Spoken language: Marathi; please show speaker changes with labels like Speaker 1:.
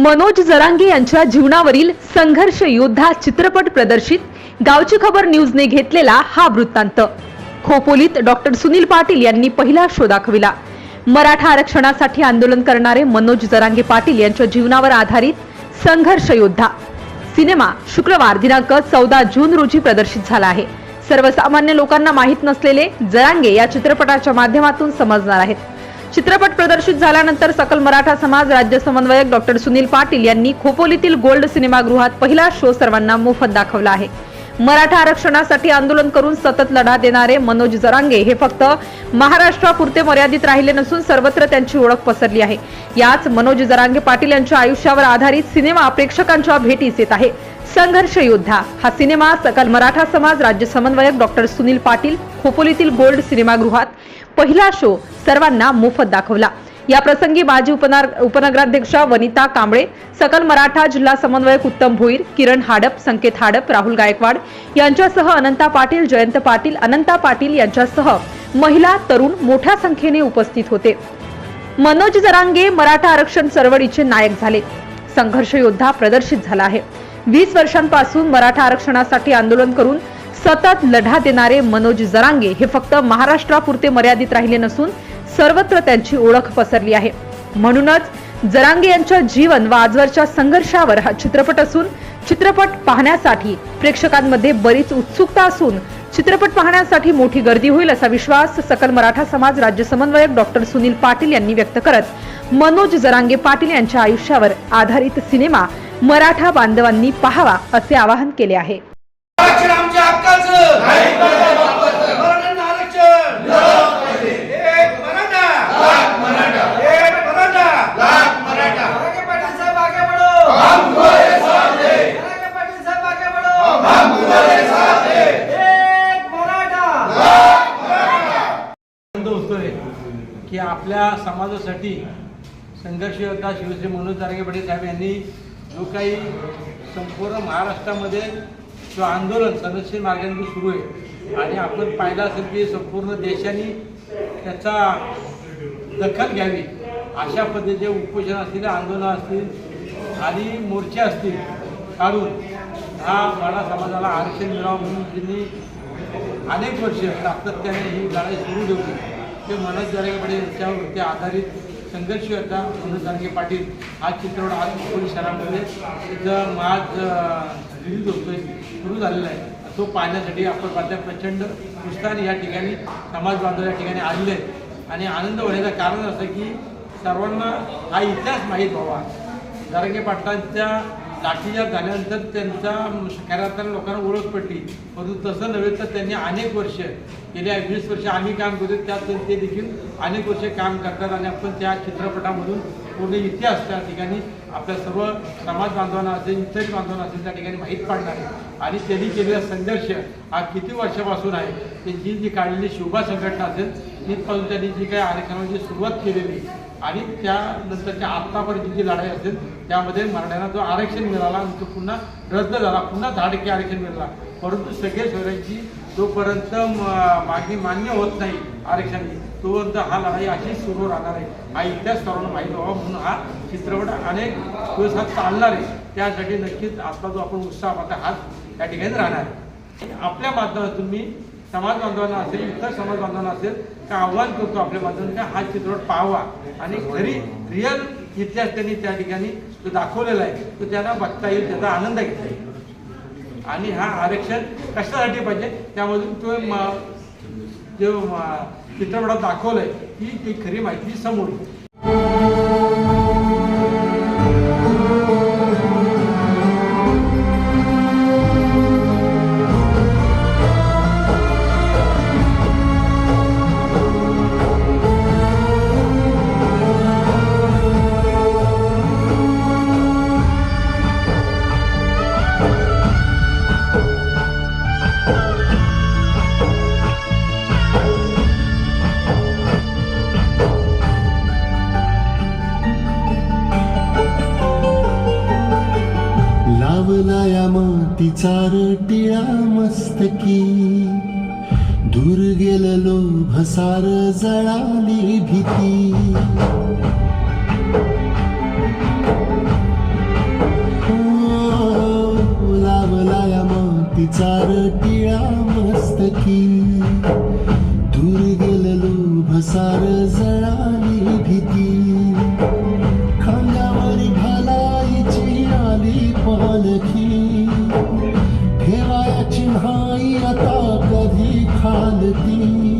Speaker 1: मनोज जरांगे यांच्या जीवनावरील संघर्ष योद्धा चित्रपट प्रदर्शित गावची खबर न्यूजने घेतलेला हा वृत्तांत. खोपोलीत डॉक्टर सुनील पाटील यांनी पहिला शो दाखविला. मराठा आरक्षणासाठी आंदोलन करणारे मनोज जरांगे पाटील यांच्या जीवनावर आधारित संघर्ष योद्धा. सिनेमा शुक्रवार दिनांक चौदा जून रोजी प्रदर्शित झाला आहे. सर्वसामान्य लोकांना माहीत नसलेले जरांगे या चित्रपटाच्या माध्यमातून समजणार आहेत. चित्रपट प्रदर्शित झाल्यानंतर सकल मराठा समाज राज्य समन्वयक डॉक्टर सुनील पाटील यांनी खोपोलीतील गोल्ड सिनेमागृहात पहिला शो सर्वांना मोफत दाखवला आहे. मराठा आरक्षणासाठी आंदोलन करून सतत लढा देणारे मनोज जरांगे हे फक्त महाराष्ट्रापुरते मर्यादित राहिले नसून सर्वत्र त्यांची ओळख पसरली आहे. याच मनोज जरांगे पाटील यांच्या आयुष्यावर आधारित सिनेमा प्रेक्षकांच्या भेटीस येत आहे. संघर्ष योद्धा हा सिनेमा सकल मराठा समाज राज्य समन्वयक डॉक्टर सुनील पाटील खोपोलीतील गोल्ड सिनेमागृहात पहिला शो सर्वांना मोफत दाखवला. या प्रसंगी माजी उपनार उपनगराध्यक्षा वनिता कांबळे सकल मराठा जिल्हा समन्वयक उत्तम भोईर किरण हाडप संकेत हाडप राहुल गायकवाड यांच्यासह अनंता पाटील जयंत पाटील अनंता पाटील यांच्यासह महिला तरुण मोठ्या संख्येने उपस्थित होते. मनोज जरांगे मराठा आरक्षण चळवळीचे नायक झाले. संघर्ष योद्धा प्रदर्शित झाला आहे. वीस वर्षांपासून मराठा आरक्षणासाठी आंदोलन करून सतत लढा देणारे मनोज जरांगे हे फक्त महाराष्ट्रापुरते मर्यादित राहिले नसून सर्वत्र त्यांची ओळख पसरली आहे. म्हणूनच जरांगे यांच्या जीवन व आजवरच्या संघर्षावर हा चित्रपट असून चित्रपट पाहण्यासाठी प्रेक्षकांमध्ये बरीच उत्सुकता असून चित्रपट पाहण्यासाठी मोठी गर्दी होईल असा विश्वास सकल मराठा समाज राज्य समन्वयक डॉक्टर सुनील पाटील यांनी व्यक्त करत मनोज जरांगे पाटील यांच्या आयुष्यावर आधारित सिनेमा मराठा बांधवांनी पाहावा असे आवाहन केले आहे.
Speaker 2: आरक्षण आमच्या हक्काचं. मराठ्यांना आरक्षण. एक मराठा. एक मराठा. जरांगे पाटील साहेब आगे बढ़ो जरांगे पाटील साहेब आगे बढ़ो एक मराठा.
Speaker 3: आनंद होतोय की आपल्या समाजासाठी संघर्ष योद्धा शिवश्री मनोज पाटील साहेब यांनी जो काही संपूर्ण महाराष्ट्रामध्ये जो आंदोलन संरक्षण मार्गाने सुरू आहे आणि आपण पाहिलं असेल की संपूर्ण देशाने त्याचा दखल घ्यावी अशा पद्धतीचे उपोषण असतील आंदोलन असतील आणि मोर्चे असतील काढून हा मराठा समाजाला आरक्षण मिळावं म्हणून त्यांनी अनेक वर्ष सातत्याने ही लढाई सुरू ठेवली. ते मनोज त्यावर यांच्यावरती आधारित संघर्ष योद्धा मनोज जारंगे पाटील हा चित्रपट आज पोलीस शहरामध्ये तिथं आज रिलीज होतोय सुरू झालेला आहे. तो पाहण्यासाठी आपण पाहता प्रचंड उत्साहाने या ठिकाणी समाज बांधव या ठिकाणी आलेले आहेत. आणि आनंद होण्याचं कारण असं की सर्वांना हा इतिहास माहीत व्हावा. दारंगे पाटलांच्या लाठीचार्ज झाल्यानंतर त्यांचा सकारात्मक लोकांना ओळख पडली. परंतु तसं नव्हे तर त्यांनी अनेक वर्ष गेल्या वीस वर्ष आम्ही काम करतो त्यात ते देखील अनेक वर्ष काम करतात आणि आपण त्या चित्रपटामधून पूर्ण इतिहास त्या ठिकाणी आपल्या सर्व समाज बांधवांना असेल इतर बांधवांना असेल त्या ठिकाणी माहीत पाडणार आहे. आणि त्यांनी केलेला संघर्ष हा किती वर्षापासून आहे त्यांची जी काढलेली शोभा संघटना असेल तिथपासून त्यांनी जी काही आरक्षणाची सुरुवात केलेली आणि त्यानंतरच्या आत्तापर्यंत जी लढाई असेल त्यामध्ये मराठ्यांना जो आरक्षण मिळाला आणि तो पुन्हा रद्द झाला पुन्हा दहा आरक्षण मिळाला. परंतु सगळे शहरांची जोपर्यंत मागणी मान्य होत नाही आरक्षणाची तोपर्यंत हा लढाई अशीच सुरू राहणार आहे. हा इतिहास सर्वांना माहीत व्हावा म्हणून हा चित्रपट अनेक दिवसात चालणार आहे. त्यासाठी नक्कीच आपला जो आपण उत्साह आता हाच त्या ठिकाणी राहणार आहे. आपल्या माध्यमातून मी समाज बांधवांना असेल इतर समाज बांधवांना असेल का आव्हान करतो आपल्या बांधवांना का हा चित्रपट पाहावा. आणि खरी रिअल इतिहास त्यांनी त्या ठिकाणी जो दाखवलेला आहे तो त्यांना बघता येईल त्याचा आनंद घेता येईल. आणि हा आरक्षण कशासाठी पाहिजे? त्यामधून तो जो चित्रपटात दाखवलंय ही ती खरी माहिती समोर
Speaker 4: लावला या मातीचा टिळा मस्तकी. दूर गेलेलो भसार जळाली भीती. Amen.